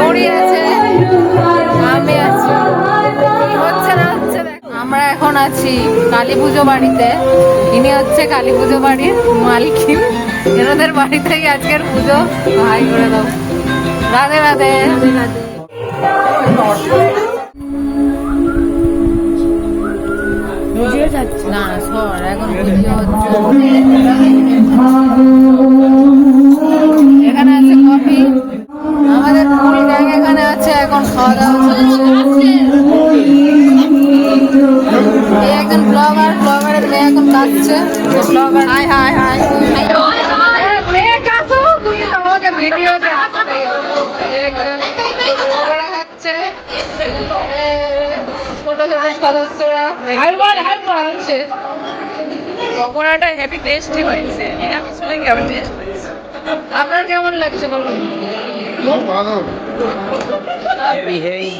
গড়ি আছে আমি হচ্ছে না আমরা এখন আছি কালী পুজো বাড়িতে। ইনি হচ্ছে কালী পুজো বাড়ির মালকিন এনাদের বাড়িতেই আজকের পুজো। ভাই করে দাও। রাধে রাধে। রাধে রাধে না সর এখন পুজো হচ্ছে। একজন ব্লগার ব্লগারের মেয়ে এখন কাটছে ব্লগার হাই হাই হাই পকোড়াটা হেভি টেস্টি হয়েছে আপনার কেমন লাগছে বলুন Eu errei.